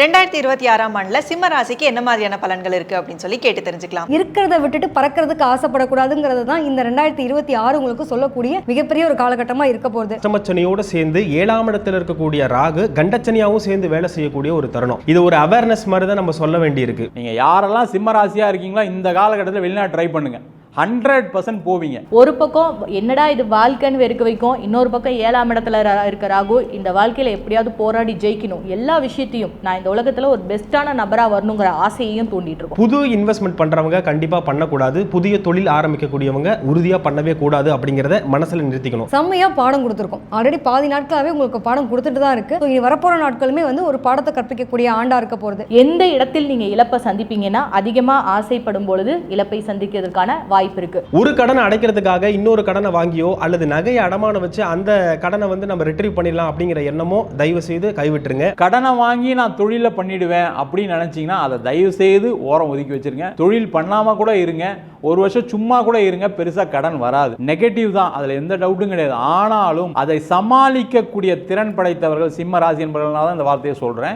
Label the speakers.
Speaker 1: ரெண்டாயிரத்தி இருபத்தி ஆறாம் ஆண்டுல சிம்ம ராசிக்கு என்ன மாதிரியான பலன்கள் இருக்கு அப்படின்னு சொல்லி கேட்டு தெரிஞ்சுக்கலாம்.
Speaker 2: இருக்கிறத விட்டுட்டு பறக்கிறதுக்கு ஆசைப்படக்கூடாதுங்கிறது தான் இந்த ரெண்டாயிரத்தி இருபத்தி ஆறு உங்களுக்கு சொல்லக்கூடிய மிகப்பெரிய ஒரு காலகட்டமா இருக்க போகுது.
Speaker 3: அஷ்டமச்சனியோட சேர்ந்து ஏழாம் இடத்துல இருக்கக்கூடிய ராகு கண்டச்சனியாவும் சேர்ந்து வேலை செய்யக்கூடிய ஒரு தருணம். இது ஒரு அவேர்னஸ் மாதிரி தான் நம்ம சொல்ல வேண்டியிருக்கு.
Speaker 4: நீங்கள் யாரெல்லாம் சிம்ம ராசியாக இருக்கீங்களோ இந்த காலகட்டத்தில் வெளிநாடு ட்ரை பண்ணுங்க. ஹண்ட்ரட் பர்சன்ட் போவீங்க.
Speaker 5: ஒரு பக்கம் என்னடா இது வாழ்க்கைன்னு வெறுக்க வைக்கும் இன்னொரு பக்கம் ஏழாம் இடத்துல ர- இருக்க ராகு இந்த வாழ்க்கையில எப்படியாவது போராடி ஜெயிக்கணும். எல்லா விஷயத்தையும் நான் இந்த உலகத்துல ஒரு பெஸ்ட்டான நபரா வரணுங்கிற ஆசையையும் தூண்டிட்டு இருக்கும்.
Speaker 3: புது இன்வெஸ்ட்மெண்ட் பண்றவங்க கண்டிப்பா பண்ணக்கூடாது. புதிய தொழில் ஆரம்பிக்கக்கூடியவங்க உறுதியா பண்ணவே கூடாது அப்படிங்கிறத மனசுல நிறுத்திக்கணும்.
Speaker 2: செம்மையா பாடம் கொடுத்துருக்கோம். ஆல்ரெடி பாதி நாட்களாவே உங்களுக்கு பாடம் கொடுத்துட்டு தான் இருக்கு. இனி வரப்போற நாட்களுமே வந்து ஒரு பாடத்தை கற்பிக்கக்கூடிய ஆண்டா இருக்க போகுது.
Speaker 5: எந்த இடத்தில் நீங்க இழப்பை சந்திப்பீங்கன்னா அதிகமா ஆசைப்படும் பொழுது இழப்பை சந்திக்கிறதுக்கான வாய்ப்பு இருக்கு
Speaker 3: ஒரு கடனை அடைக்கிறதுக்காக இன்னொரு கடனை வாங்கியோ அல்லது நகையை அடமானம் வச்சு அந்த கடனை வந்து நம்ம ரிட்ரீவ் பண்ணிடலாம் அப்படிங்கிற எண்ணமோ தயவு செய்து கைவிட்டுருங்க.
Speaker 4: கடனை வாங்கி நான் தொழிலை பண்ணிடுவேன் அப்படின்னு நினச்சிங்கன்னா அதை தயவு செய்து ஓரம் ஒதுக்கி வச்சிருங்க. தொழில் பண்ணாமல் கூட இருங்க. ஒரு வருஷம் சும்மா கூட இருங்க. பெருசாக கடன் வராது. நெகட்டிவ் தான். அதில் எந்த டவுட்டும் கிடையாது. ஆனாலும் அதை சமாளிக்கக்கூடிய திறன் படைத்தவர்கள் சிம்ம ராசி என்பவர்களாக தான் இந்த வார்த்தையை சொல்கிறேன்